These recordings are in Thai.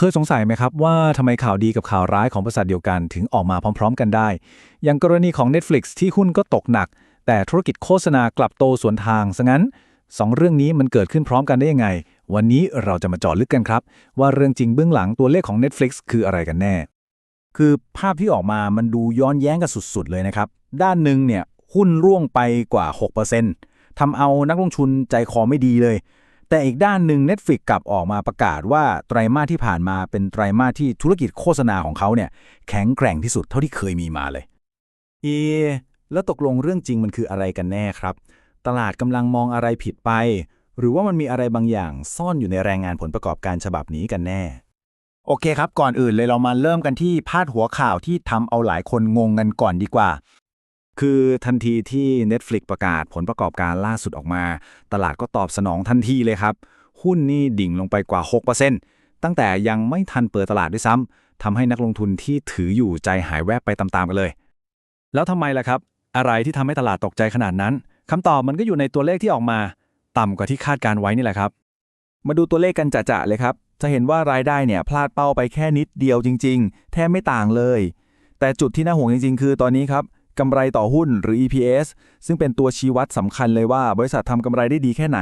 เคยสงสัยไหมครับว่าทำไมข่าวดีกับข่าวร้ายของบริษัทเดียวกันถึงออกมาพร้อม ๆ กันได้ อย่างกรณีของ Netflix ที่หุ้นก็ตกหนัก แต่ธุรกิจโฆษณากลับโตสวนทางซะงั้นสองเรื่องนี้มันเกิดขึ้นพร้อมกันได้ยังไง วันนี้เราจะมาเจาะลึกกันครับ ว่าเรื่องจริงเบื้องหลังตัวเลขของ Netflix คืออะไรกันแน่ คือภาพที่ออกมามันดูย้อนแย้งกันสุดๆเลยนะครับ ด้านหนึ่งเนี่ยหุ้นร่วงไปกว่า 6%ทำเอานักลงทุนใจคอไม่ดีเลย แต่อีกด้านหนึ่ง Netflix กลับออกมาประกาศว่าไตรมาสที่ผ่านมาเป็นไตรมาสที่ธุรกิจโฆษณาของเขาเนี่ยแข็งแกร่งที่สุดเท่าที่เคยมีมาเลย เอ แล้วตกลงเรื่องจริงมันคืออะไรกันแน่ครับ ตลาดกำลังมองอะไรผิดไป หรือว่ามันมีอะไรบางอย่างซ่อนอยู่ในแรายงานผลประกอบการฉบับนี้กันแน่ โอเคครับ ก่อนอื่นเลยเรามาเริ่มกันที่พาดหัวข่าวที่ทำเอาหลายคนงงกันก่อนดีกว่า คือทันทีที่ Netflix ประกาศผลประกอบการล่าสุดออกมา ตลาดก็ตอบสนองทันทีเลยครับ หุ้นนี่ดิ่งลงไปกว่า 6%ตั้งแต่ยังไม่ทันเปิดตลาดด้วยซ้ำทำให้นักลงทุนที่ถืออยู่ใจหายแวบไปตามๆกันเลย แล้วทำไมล่ะครับ อะไรที่ทำให้ตลาดตกใจขนาดนั้นคำตอบมันก็อยู่ในตัวเลขที่ออกมา ต่ำกว่าที่คาดการไว้นี่แหละครับ มาดูตัวเลขกันจะๆเลยครับ จะเห็นว่ารายได้เนี่ยพลาดเป้าไปแค่นิดเดียวจริง ๆ แทบไม่ต่างเลย แต่จุดที่น่าห่วงจริง ๆ คือตอนนี้ครับ กำไรต่อหุ้นหรือ EPS ซึ่งเป็นตัวชี้วัดสำคัญเลยว่า บริษัททำกำไรได้ดีแค่ไหน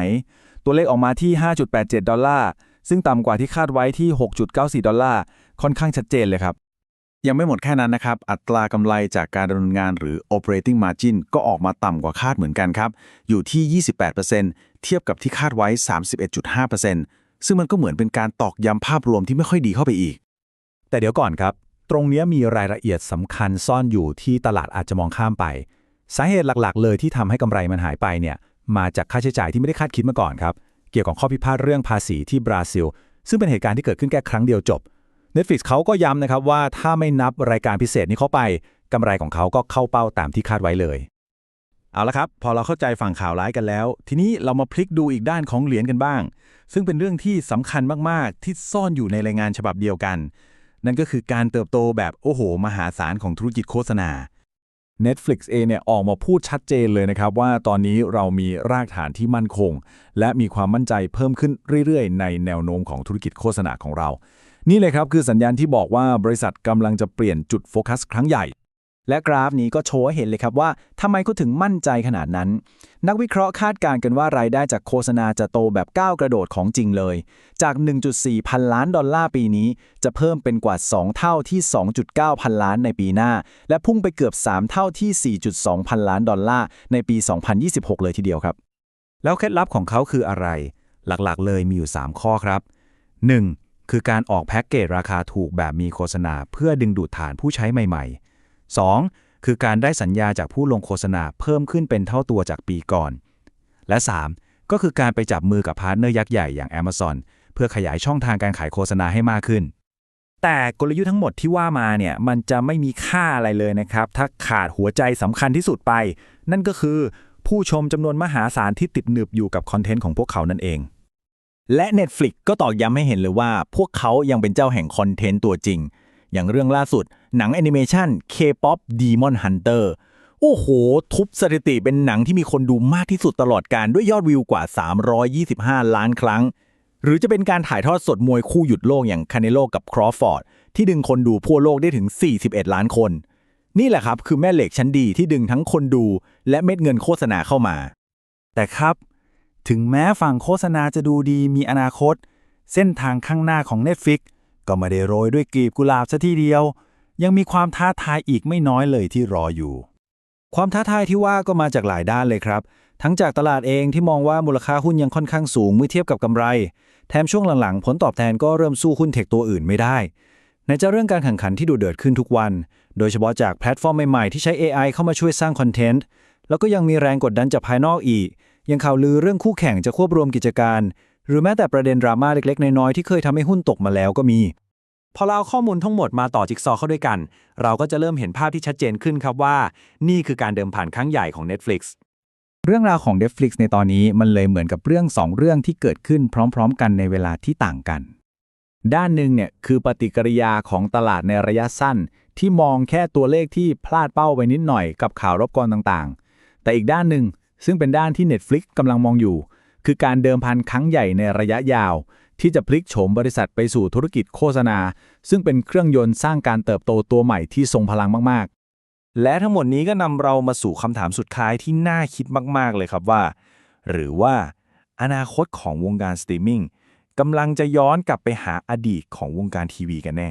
ตัวเลขออกมาที่ 5.87 ดอลลาร์ ซึ่งต่ำกว่าที่คาดไว้ที่ 6.94 ดอลลาร์ ค่อนข้างชัดเจนเลยครับ ยังไม่หมดแค่นั้นนะครับ อัตรากำไรจากการดำเนินงานหรือ operating margin ก็ออกมาต่ำกว่าคาดเหมือนกันครับ อยู่ที่ 28%เทียบกับที่คาดไว้ 31.5%ซึ่งมันก็เหมือนเป็นการตอกย้ำภาพรวมที่ไม่ค่อยดีเข้าไปอีก แต่เดี๋ยวก่อนครับ ตรงนี้มีรายละเอียดสำคัญซ่อนอยู่ที่ตลาดอาจจะมองข้ามไป สาเหตุหลักๆ เลยที่ทำให้กำไรมันหายไปเนี่ยมาจากค่าใช้จ่ายที่ไม่ได้คาดคิดมาก่อนครับ เกี่ยวกับข้อพิพาทเรื่องภาษีที่บราซิล ซึ่งเป็นเหตุการณ์ที่เกิดขึ้นแค่ครั้งเดียวจบ Netflix เขาก็ย้ำนะครับว่าถ้าไม่นับรายการพิเศษนี้เข้าไปกำไรของเขาก็เข้าเป้าตามที่คาดไว้เลย เอาละครับ พอเราเข้าใจฝั่งข่าวร้ายกันแล้ว ทีนี้เรามาพลิกดูอีกด้านของเหรียญกันบ้าง ซึ่งเป็นเรื่องที่สำคัญมากๆ ที่ซ่อนอยู่ในรายงานฉบับเดียวกัน นั่นก็คือการเติบโตแบบโอ้โห มหาศาลของธุรกิจโฆษณา Netflix เองเนี่ยออกมาพูดชัดเจนเลยนะครับ ว่าตอนนี้เรามีรากฐานที่มั่นคง และมีความมั่นใจเพิ่มขึ้นเรื่อยๆ ในแนวโน้มของธุรกิจโฆษณาของเรา นี่เลยครับคือสัญญาณที่บอกว่าบริษัทกำลังจะเปลี่ยนจุดโฟกัสครั้งใหญ่ และกราฟนี้ก็โชว์ให้เห็นเลยครับว่าทำไมเขาถึงมั่นใจขนาดนั้น นักวิเคราะห์คาดการณ์กันว่ารายได้จากโฆษณาจะโตแบบก้าวกระโดดของจริงเลย จาก 1.4 พันล้านดอลลาร์ปีนี้ จะเพิ่มเป็นกว่า 2 เท่าที่ 2.9 พันล้านในปีหน้า และพุ่งไปเกือบ 3 เท่าที่ 4.2 พันล้านดอลลาร์ในปี 2026 เลยทีเดียวครับ แล้วเคล็ดลับของเขาคืออะไร หลักๆ เลยมีอยู่ 3 ข้อครับ 1. คือการออกแพ็กเกจราคาถูกแบบมีโฆษณาเพื่อดึงดูดฐานผู้ใช้ใหม่ๆ 2. คือการได้สัญญาจากผู้ลงโฆษณาเพิ่มขึ้นเป็นเท่าตัวจากปีก่อน และ 3. ก็คือการไปจับมือกับพาร์ทเนอร์ยักษ์ใหญ่อย่าง Amazon เพื่อขยายช่องทางการขายโฆษณาให้มากขึ้น แต่กลยุทธ์ทั้งหมดที่ว่ามาเนี่ยมันจะไม่มีค่าอะไรเลยนะครับ ถ้าขาดหัวใจสำคัญที่สุดไป นั่นก็คือผู้ชมจำนวนมหาศาลที่ติดหนึบอยู่กับคอนเทนต์ของพวกเขานั่นเอง และ Netflix ก็ตอกย้ำให้เห็นเลยว่า พวกเขายังเป็นเจ้าแห่งคอนเทนต์ตัวจริง อย่างเรื่องล่าสุด หนังแอนิเมชัน K-POP Demon Hunter โอ้โห ทุบสถิติเป็นหนังที่มีคนดูมากที่สุดตลอดการด้วยยอดวิวกว่า 325 ล้านครั้ง หรือจะเป็นการถ่ายทอดสดมวยคู่หยุดโลกอย่างคาเนโลกับครอฟอร์ด ที่ดึงคนดูทั่วโลกได้ถึง 41 ล้านคน นี่แหละครับคือแม่เหล็กชั้นดีที่ดึงทั้งคนดู และเม็ดเงินโฆษณาเข้ามา แต่ครับ ถึงแม้ฝั่งโฆษณาจะดูดีมีอนาคต เส้นทางข้างหน้าของ Netflix ก็ไม่ได้โรยด้วยกลีบกุหลาบซะทีเดียว ยังมีความท้าทายอีกไม่น้อยเลยที่รออยู่ ความท้าทายที่ว่าก็มาจากหลายด้านเลยครับ ทั้งจากตลาดเองที่มองว่ามูลค่าหุ้นยังค่อนข้างสูงเมื่อเทียบกับกำไร แถมช่วงหลังๆ ผลตอบแทนก็เริ่มสู้หุ้นเทคตัวอื่นไม่ได้ในจะเรื่องการแข่งขันที่ดูเดือดขึ้นทุกวัน โดยเฉพาะจากแพลตฟอร์มใหม่ๆ ที่ใช้ AI เข้ามาช่วยสร้างคอนเทนต์ แล้วก็ยังมีแรงกดดันจากภายนอกอีก ยังข่าวลือเรื่องคู่แข่งจะควบรวมกิจการ หรือแม้แต่ประเด็นดราม่าเล็กๆ น้อยๆ ที่เคยทำให้หุ้นตกมาแล้วก็มี พอเราข้อมูลทั้งหมดมาต่อจิ๊กซอว์เข้าด้วยกัน เราก็จะเริ่มเห็นภาพที่ชัดเจนขึ้นครับว่า นี่คือการเดิมผ่านครั้งใหญ่ของ Netflix เรื่องราวของ Netflix ในตอนนี้มันเลยเหมือนกับเรื่องสองเรื่องที่เกิดขึ้นพร้อม ๆ กันในเวลาที่ต่างกัน ด้านหนึ่งเนี่ยคือปฏิกิริยาของตลาดในระยะสั้น ที่มองแค่ตัวเลขที่พลาดเป้าไปนิดหน่อยกับข่าวรบกวนต่างๆ แต่อีกด้านหนึ่งซึ่งเป็นด้านที่ Netflix กำลังมองอยู่ คือการเดิมพันครั้งใหญ่ในระยะยาว ที่จะพลิกโฉมบริษัทไปสู่ธุรกิจโฆษณา ซึ่งเป็นเครื่องยนต์สร้างการเติบโตตัวใหม่ที่ทรงพลังมากๆ และทั้งหมดนี้ก็นำเรามาสู่คำถามสุดท้ายที่น่าคิดมาก ๆ เลยครับว่า หรือว่า อนาคตของวงการสตรีมมิ่งกำลังจะย้อนกลับไปหาอดีตของวงการทีวีกันแน่